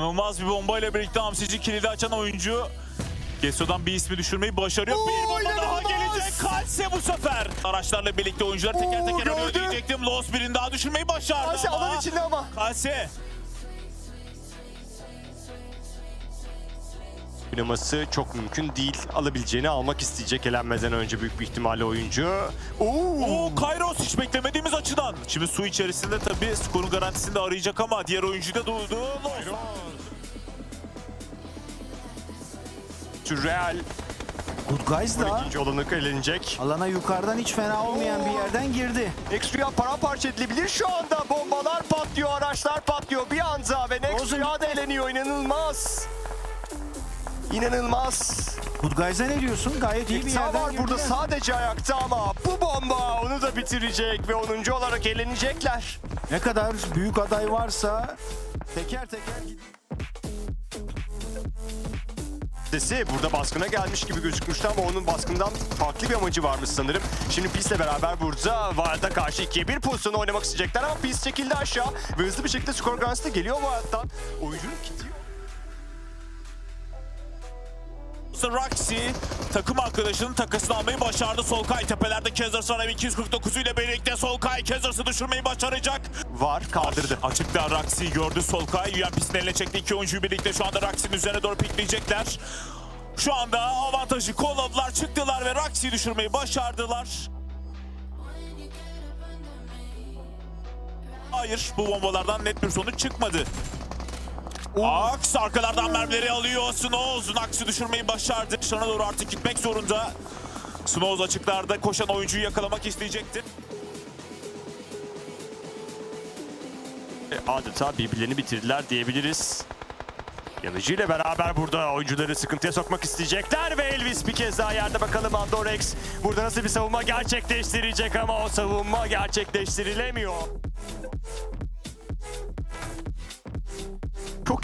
İnanılmaz bir bombayla birlikte Hamsici kilidi açan oyuncu Geso'dan bir ismi düşürmeyi başarıyor. Oo, bir bomba daha inanılmaz. gelecek. Kalse bu sefer. Araçlarla birlikte oyuncular teker Oo, teker gördü. diyecektim. Lost birini daha düşürmeyi başardı Kalse ama. alan içinde ama. Kalse. Oynaması çok mümkün değil. Alabileceğini almak isteyecek elenmeden önce büyük bir ihtimalle oyuncu. Oo. Oo Kairos hiç beklemediğimiz açıdan. Şimdi su içerisinde tabii skorun garantisini de arayacak ama diğer oyuncuyu da duydu. Lost. Real Good Guys da 12. olanı elenecek. alana yukarıdan hiç fena olmayan bir yerden girdi. Nexria paramparça edilebilir şu anda. Bombalar patlıyor, araçlar patlıyor bir anda ve Nexria da eleniyor. İnanılmaz. İnanılmaz. Good Guys'a ne diyorsun? Gayet iyi bir Sağ yerden var girdi. burada sadece ayakta ama bu bomba onu da bitirecek ve 10. olarak elenecekler. Ne kadar büyük aday varsa teker teker gidiyor. Sesi burada baskına gelmiş gibi gözükmüştü ama onun baskından farklı bir amacı varmış sanırım. Şimdi Pis'le beraber burada Vard'a karşı 2'ye 1 pozisyonu oynamak isteyecekler ama Pis çekildi aşağı ve hızlı bir şekilde skor garantisi geliyor Vard'dan. Oyuncunun gidiyor. Roxy takım arkadaşının takasını almayı başardı. Solkay tepelerde Kezars var. 249 ile birlikte Solkay Kezars'ı düşürmeyi başaracak. Var kaldırdı. Açıkta Roxy gördü Solkay. UMP'sinin eline çekti. iki oyuncuyu birlikte şu anda Roxy'nin üzerine doğru pikleyecekler. Şu anda avantajı kolladılar, çıktılar ve Roxy'yi düşürmeyi başardılar. Hayır, bu bombalardan net bir sonuç çıkmadı. Aks arkalardan mermileri alıyor. Snows Nax'ı düşürmeyi başardı. Sana doğru artık gitmek zorunda. Snows açıklarda koşan oyuncuyu yakalamak isteyecekti. E, Adeta birbirlerini bitirdiler diyebiliriz. Yanıcı ile beraber burada oyuncuları sıkıntıya sokmak isteyecekler ve Elvis bir kez daha yerde bakalım Andorex burada nasıl bir savunma gerçekleştirecek ama o savunma gerçekleştirilemiyor.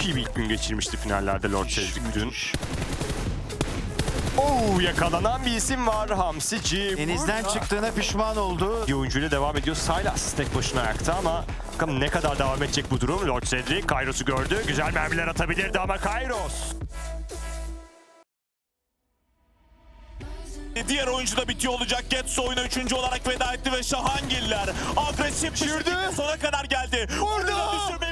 Çok iyi bir ilk gün geçirmişti finallerde Lord Cedric dün. Oo, yakalanan bir isim var Hamsici. Denizden Burada- çıktığına pişman oldu. bir oyuncuyla devam ediyor. Silas tek başına ayakta ama bakalım ne kadar devam edecek bu durum. Lord Cedric Kairos'u gördü. Güzel mermiler atabilirdi ama Kairos. Diğer oyuncu da bitiyor olacak. Getso oyuna üçüncü olarak veda etti ve Şahangiller agresif bir şekilde sona kadar geldi. Vurdu. Orada düşürmeyi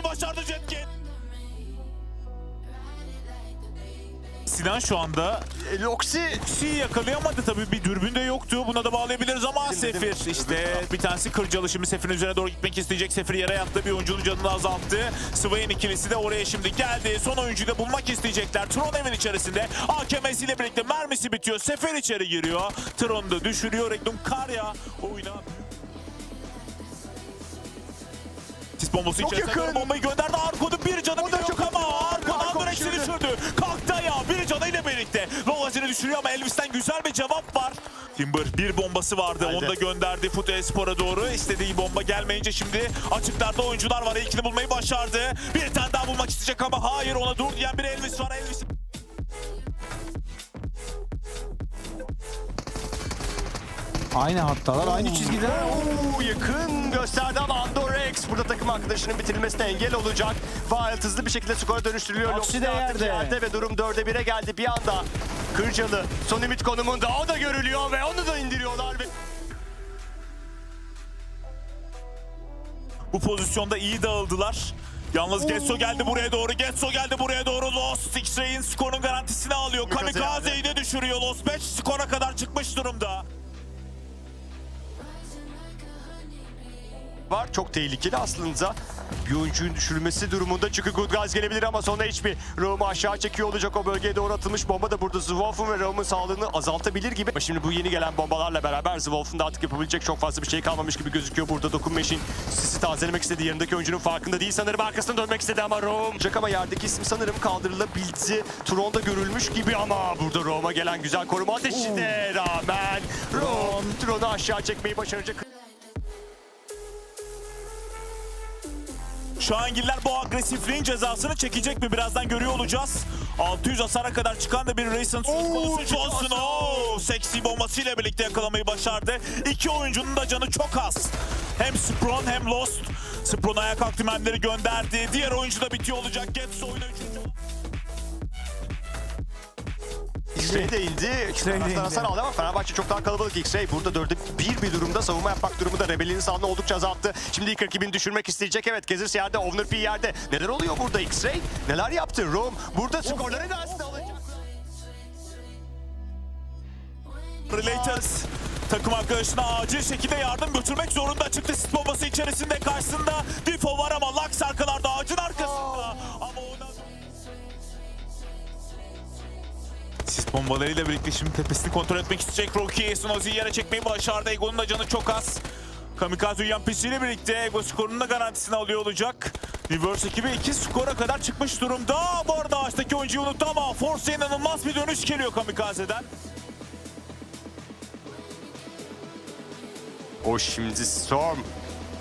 Sinan şu anda E, Loxi X'i yakalayamadı tabii bir dürbün de yoktu. Buna da bağlayabiliriz ama Dedim, Sefir dedim. işte bir tanesi kırcalı şimdi Sefir'in üzerine doğru gitmek isteyecek. Sefir yere yattı bir oyuncunun canını azalttı. Swain ikilisi de oraya şimdi geldi. Son oyuncuyu da bulmak isteyecekler. Tron evin içerisinde AKM'siyle birlikte mermisi bitiyor. Sefir içeri giriyor. Tron'u da düşürüyor. Regnum Karya oyuna Sis bombası Çok içerisinde yakın. doğru bombayı gönderdi. Arko'da bir canı O bile da yok çok ama yakın. Arko'dan Arko Andrex'i düşürdü. düşürdü. Canıyla birlikte. Lovazini düşürüyor ama Elvis'ten güzel bir cevap var. Timber bir bombası vardı. Haydi. Onu da gönderdi Fut Espor'a doğru. İstediği bomba gelmeyince şimdi açıklarda oyuncular var. İlkini bulmayı başardı. Bir tane daha bulmak isteyecek ama hayır ona dur diyen bir Elvis var. Elvis Aynı hattalar, aynı çizgiler. Oo, yakın gösterdi ama Andorex burada takım arkadaşının bitirilmesine engel olacak. Wild hızlı bir şekilde skora dönüştürülüyor. Loxi Loxi de artık yerde. ve durum 4'e 1'e geldi bir anda. Kırcalı son ümit konumunda o da görülüyor ve onu da indiriyorlar ve bu pozisyonda iyi dağıldılar. Yalnız Getso geldi buraya doğru. Getso geldi buraya doğru. Lost X-Ray'in skorun garantisini alıyor. Kamikaze Kamikaze'yi de düşürüyor. Lost 5 skora kadar çıkmış durumda. Var. Çok tehlikeli aslında. Bir oyuncunun düşürülmesi durumunda çünkü Good Guys gelebilir ama sonra hiçbir Raum'u aşağı çekiyor olacak. O bölgeye doğru atılmış bomba da burada Zwolf'un ve Raum'un sağlığını azaltabilir gibi. Ama şimdi bu yeni gelen bombalarla beraber Zwolf'un da artık yapabilecek çok fazla bir şey kalmamış gibi gözüküyor. Burada Dokun Meşin sisi tazelemek istedi. Yanındaki oyuncunun farkında değil sanırım. Arkasına dönmek istedi ama. Olacak ama yerdeki isim sanırım kaldırılabildi. Tron'da görülmüş gibi ama burada Raum'a gelen güzel koruma ateşine rağmen Raum Tron'u aşağı çekmeyi başaracak. Şu angiller bu agresifliğin cezasını çekecek mi? Birazdan görüyor olacağız. 600 hasara kadar çıkan da bir Racing söz konusu. Johnson o seksi bombasıyla birlikte yakalamayı başardı. İki oyuncunun da canı çok az. Hem Sprong hem Lost Spron ayağa kalktı mermileri gönderdi. Diğer oyuncu da bitiyor olacak. Getz oyuna üçüncü. X-Ray de indi. X-Ray de Taraftar indi. hasar aldı ama Fenerbahçe çok daha kalabalık. X-Ray burada dörde bir bir durumda. Savunma yapmak durumunda. Rebel'in sağlığını oldukça azalttı. Şimdi ilk rakibini düşürmek isteyecek. Evet Gezis yerde, Ovner P yerde. Neler oluyor burada X-Ray? Neler yaptı? Rome burada skorları da aslında alacak. Relators takım arkadaşına acil şekilde yardım götürmek zorunda çıktı. Sit bombası içerisinde karşısında Difo var ama Lux arkalarda ağacın arkasında. Bombalarıyla birlikte şimdi tepesini kontrol etmek isteyecek Rocky. Snozy'yi yere çekmeyi başardı. Ego'nun da canı çok az. Kamikaze uyuyan PC ile birlikte Ego skorunun da garantisini alıyor olacak. Reverse ekibi 2 skora kadar çıkmış durumda. Bu arada ağaçtaki oyuncuyu unuttu ama Force'a inanılmaz bir dönüş geliyor Kamikaze'den. O şimdi Storm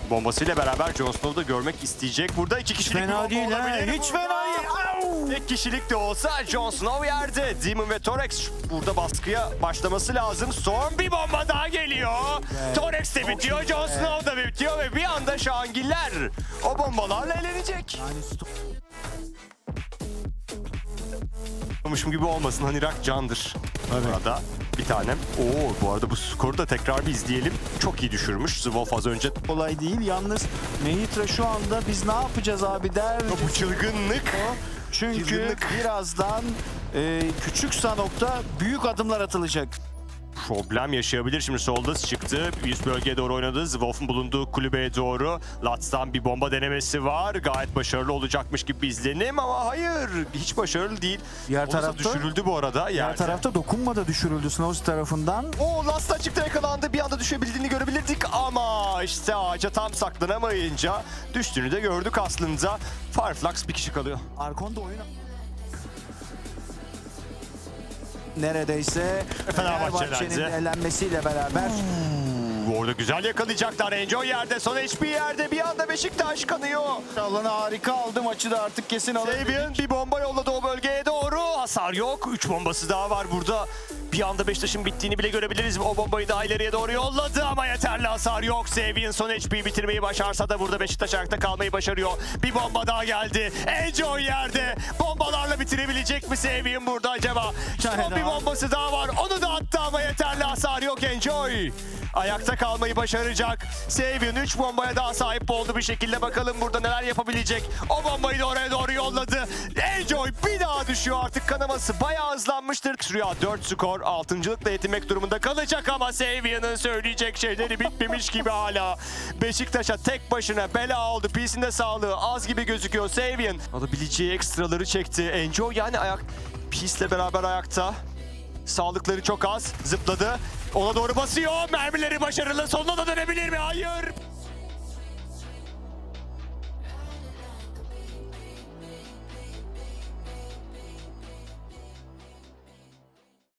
bombasıyla beraber Jon Snow'u da görmek isteyecek. Burada iki kişilik bir Fena bomba değil olabilir. Hiç fena değil. Tek kişilik de olsa Jon Snow yerde. Demon ve Torex burada baskıya başlaması lazım. Storm bir bomba daha geliyor. Evet. Torex de bitiyor, Jon Snow da bitiyor ve bir anda Şangiller o bombalarla sto- Olmuşum gibi olmasın hani Rak candır. Burada bir tanem. Oo bu arada bu skoru da tekrar bir izleyelim. Çok iyi düşürmüş. Zwolf az önce. olay değil. Yalnız Nehitra şu anda biz ne yapacağız abi der. Bu çılgınlık. Çünkü birazdan e, küçük Sanok'ta büyük adımlar atılacak. Problem yaşayabilir. Şimdi solda çıktı. Üst bölgeye doğru oynadı. Zwolf'un bulunduğu kulübeye doğru. Lats'tan bir bomba denemesi var. Gayet başarılı olacakmış gibi izlenim ama hayır. Hiç başarılı değil. Diğer Olsa tarafta- düşürüldü bu arada. Diğer yerde. tarafta dokunmadı düşürüldü Snows tarafından. O Last açıkta yakalandı. Bir anda düşebildiğini görebilirdik ama işte ağaca tam saklanamayınca düştüğünü de gördük aslında. Fireflux bir kişi kalıyor. Arkon'da oyun neredeyse Fenerbahçe'den Fenerbahçe'nin elenmesiyle beraber Orada güzel yakalayacaklar. Enjoy yerde, son HP yerde. Bir anda Beşiktaş kanıyor. alanı harika aldı maçı da artık kesin alır. Sabian bir bomba yolladı o bölgeye doğru. Hasar yok. 3 bombası daha var burada. Bir anda Beşiktaş'ın bittiğini bile görebiliriz. O bombayı daha ileriye doğru yolladı ama yeterli hasar yok. Sabian son HP'yi bitirmeyi başarsa da burada Beşiktaş ayakta kalmayı başarıyor. Bir bomba daha geldi. Enjoy yerde. Bombalarla bitirebilecek mi Sabian burada acaba? Son bir bombası daha var. Onu da attı ama yeterli hasar yok Enjoy. Ayakta kalmayı başaracak. Sabian 3 bombaya daha sahip oldu bir şekilde. Bakalım burada neler yapabilecek. O bombayı da oraya doğru yolladı. Enjoy bir daha düşüyor artık kanaması. Bayağı hızlanmıştır. Rüya 4 skor. 6.lıkla yetinmek durumunda kalacak ama Sabian'ın söyleyecek şeyleri bitmemiş gibi hala. Beşiktaş'a tek başına bela oldu. Pis'in de sağlığı az gibi gözüküyor Sabian. Alabileceği ekstraları çekti. Enjoy yani ayak... Pis'le beraber ayakta. Sağlıkları çok az. Zıpladı. Ona doğru basıyor. Mermileri başarılı. Sonuna da dönebilir mi? Hayır.